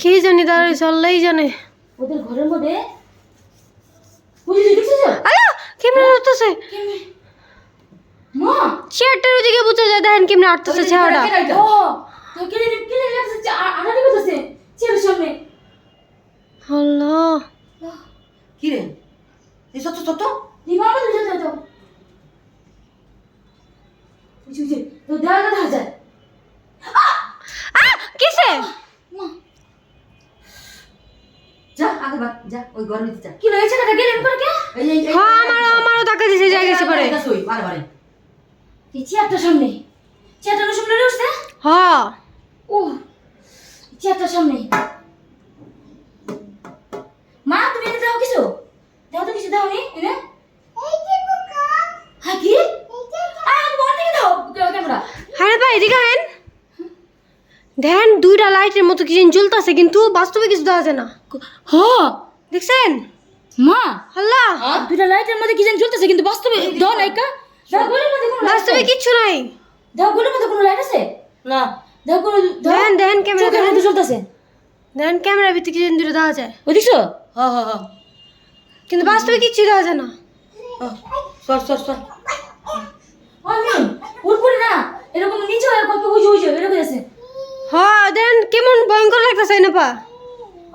কি জানি দাঁড়াইছে আল্লাহই জানে। ওদের ঘরের মধ্যে? কেমনে মা! চেয়ারটার ওদিকে বুঝে যায় দেখেন কেমনে আটতেছে কি রে এই সত্য সত্য? বুঝি বুঝি তো দেওয়াল দেখা যায় আ কিসে মা যা আগে বাদ যা ওই ঘরের ভিতরে যা। কি রয়েছে কথা গেলেন করে কে এই এই হ্যাঁ আমারও আমারও টাকা দিছে যাই গেছে পরে। এটা সই বারে বারে এই চেয়ারটার সামনে? চেয়ারটার সামনে রয়েছে? হ্যাঁ। ও চেয়ারটার সামনে। মা তুমি এনে দাও কিছু? দাও তো কিছু দাও নি এনে হ্যাঁ কি আয় তুমি ওর দিকে দাও ক্যামেরা আরে ভাই এদিকে আহেন দেখেন দুইটা লাইটের মতো কি জ্বলতেছে কিন্তু বাস্তবে কিছু দেখা যায় না। হ। দেখছেন? মা। আল্লাহ! দুটা লাইটের মধ্যে কি জ্বলতেছে কিন্তু বাস্তবে দাও গুলোর বাস্তবে বাস্তবে কিচ্ছু নাই। দাও গুলোর মধ্যে কোনো লাইট আছে? না। দাও কোনো দেখেন দেখেন ক্যামেরা মধ্যে জ্বলতেছে। দেখেন ক্যামেরার ভিতরে কি জানি দুটো দেখা যায়। ও দেখছ? হ্যাঁ হ্যাঁ হ্যাঁ কিন্তু বাস্তবে কিচ্ছু দেখা যায় না। সর সর সর। আমি উঠবো না। এরকম নিচে হয়ে কত বুঝে বুঝে এরকম আছে হ্যাঁ দেখেন কেমন ভয়ঙ্কর লাগতেছে না পা।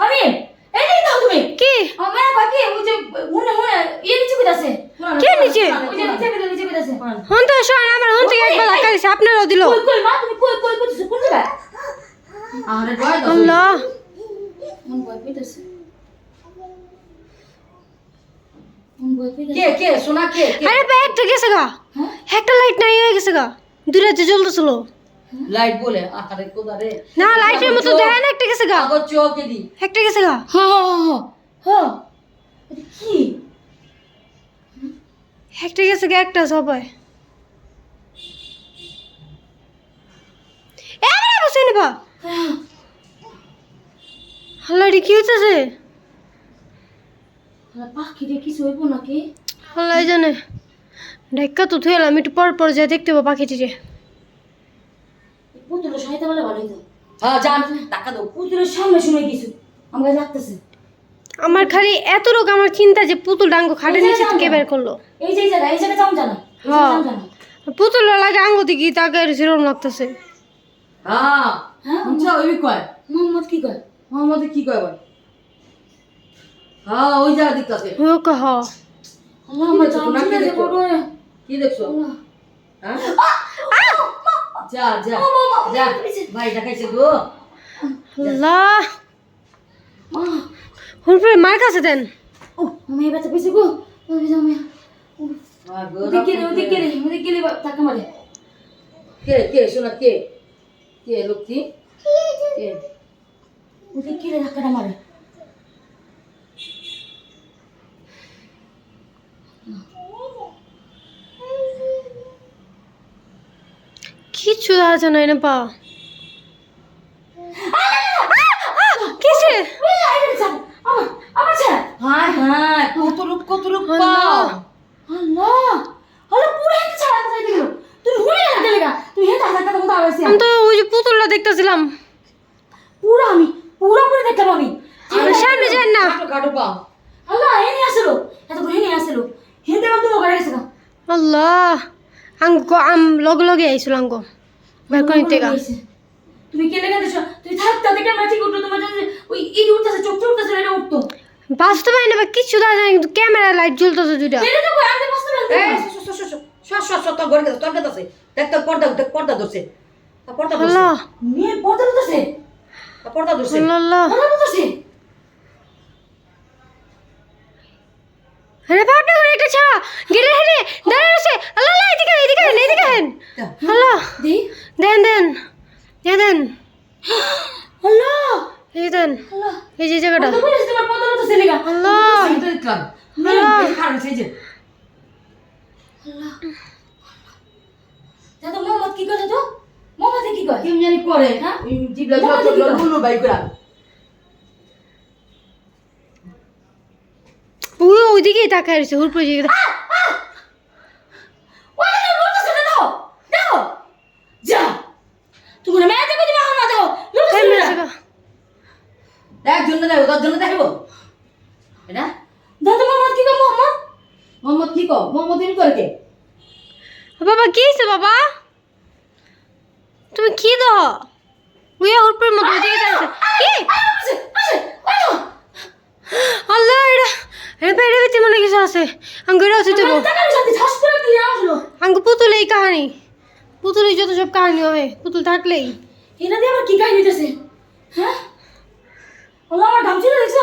আমি এই দাও তুমি। কি? আমার বাকি ওই যে মনে মনে ইয়ে নিচে কইতাছে কে নিচে? ওই যে নিচে কইতাছে নিচে কইতাছে হন তো শোন আমার হন থেকে একবার দিছে আপনারও দিল। কই কই মা তুমি কই কই কোন জায়গায়? আরে ভয় দাও আল্লাহ। মন ভয় পেতেছে কে কে সোনা কে আরে ভাই একটা গেছে গা। হ্যাঁ? একটা লাইট নাই হয়ে গেছে গা। যে জ্বলতেছিল। লাইট বলে আরে কোদা রে না লাইটের মতো দেখেন একটা গেছে গা। আগর চোখে দি একটা গেছে গা। হ্যাঁ হ্যাঁ এটা কি? একটা গেছে গা একটা সবাই। এ আমরা বসে নেবা। হ্যাঁ। রে কি হইতেছে? পাখি রে কিছু হইব নাকি? আল্লাহ জানে। ঢাক্কা তো থুয়েলাম একটু পর পর যাই দেখতে পাবো পাখিটিরে। পুতুলের বলে ভালো হইতো। হ্যাঁ জান টাকা দাও। পুতুলের সামনে শুনে কিছু আমাকে আমার খালি এত রোগ আমার চিন্তা যে পুতুল ডাঙ্গ খাটের নিচে থেকে বের করল? এই যে জায়গা এই জায়গা হ্যাঁ। পুতুল লাগে আঙ্গ দিকে তাকে সেরকম লাগতেছে হ্যাঁ। হ্যাঁ? আচ্ছা ওই কয়? মোহাম্মদ কি কয়? মোহাম্মদ কি কয় বল? হ্যাঁ ওই যা দিকতাছে ও কহ আল্লাহ আমার যে। কি দেখছ? হ্যাঁ? যা যা যা ভাই দেখাইছে গো আল্লাহ হুরপুরে মার কাছে দেন ও আমি তো পেয়েছি গো ওই যাও আমি ওদিকে রে ওদিকে রে ওদিকে রে টাকা মারে কে কে শোনা কে কে লক্ষ্মী কে ওদিকে রে ধাক্কাটা মারে কিচ্ছু আছে না এনে পা কিসে হ্যাঁ হ্যাঁ কত লোক কত লোক আল্লাহ। পাও। আল্লাহ আল্লাহ পুরো হেঁটে ছাড়া কোথায় দিল তুই হুড়ে গেলে গেলে গা তুই হেঁটে হাজার টাকা মতো আওয়াজ আমি তো ওই যে পুতুলটা দেখতেছিলাম। পুরো আমি পুরো পুরো দেখলাম আমি। আর সামনে যান না। কাটো কাটো পাও। আল্লাহ হেনে আসলো এত করে হেনে আসলো। হেঁটে গেলাম তুমি ঘরে গেছে আল্লাহ আঙ্গ আম লগে লগে আইছিল আঙ্গ। নিতে গা তুমি কেলে গেছো তুই থাক তাতে ক্যামেরা ঠিক উঠল তোমার জন্য ওই ইট উঠতেছে চোখ চোখ উঠতেছে এটা উঠতো বাস্তবে না বা কিচ্ছু দেখা কিন্তু ক্যামেরা লাইট জ্বলতেছে দুইটা। এটা তো আমি বসতে পারছি এই। সর সর সর সর সর তোর ঘরে কাছে দেখ তোর পর্দা দেখ পর্দা ধরছে। পর্দা ধরছে। মেয়ে পড়তে উঠতেছে পর্দা ধরছে। আল্লাহ পড়তে উঠতেছে আরে বাপটা করে একটা ছা গেটে হেলে দাঁড়ায় আছে আল্লাহ। এদিকে এদিকে এদিকে আয়। আল্লাহ দি। দেন দেন। দেন দেন। আল্লাহ এই দেন। এই যে জায়গাটা আল্লাহ দাদা মোহাম্মদ কি করে তো? মোহাম্মদ কি করে? কেমন জানি করে। হ্যাঁ? জিবলা জল লুলু বাই করা ওই ওইদিকেই তাকায় রয়েছে হুরপুর দিকে ওই না উঠতেছে না দাও দাও যা তুমি না মেয়ে দেখো তুমি এখন না দাও জন্য হয়েছে না। গা। দেখ জন্য দেখব এটা? দাদা মোহাম্মদ কি কম মোহাম্মদ? মোহাম্মদ কি কো মোহাম্মদ ইন করে কে? বাবা কি হয়েছে বাবা? তুমি কি দহ উইয়া উপরের মতো ওদিকে যাচ্ছে কি? আল্লাহ এটা এটা পেটে ভিতরে মনে কিছু আছে। এটা আছে দেবো আঙ্গ পুতুল এই কাহানি। পুতুলের যত সব কাহিনী হয় পুতুল থাকলেই। এটা দিয়ে আবার কি কাহিনী দিতেছে হ্যাঁ? ওলা আমার ঘামছিল দেখছ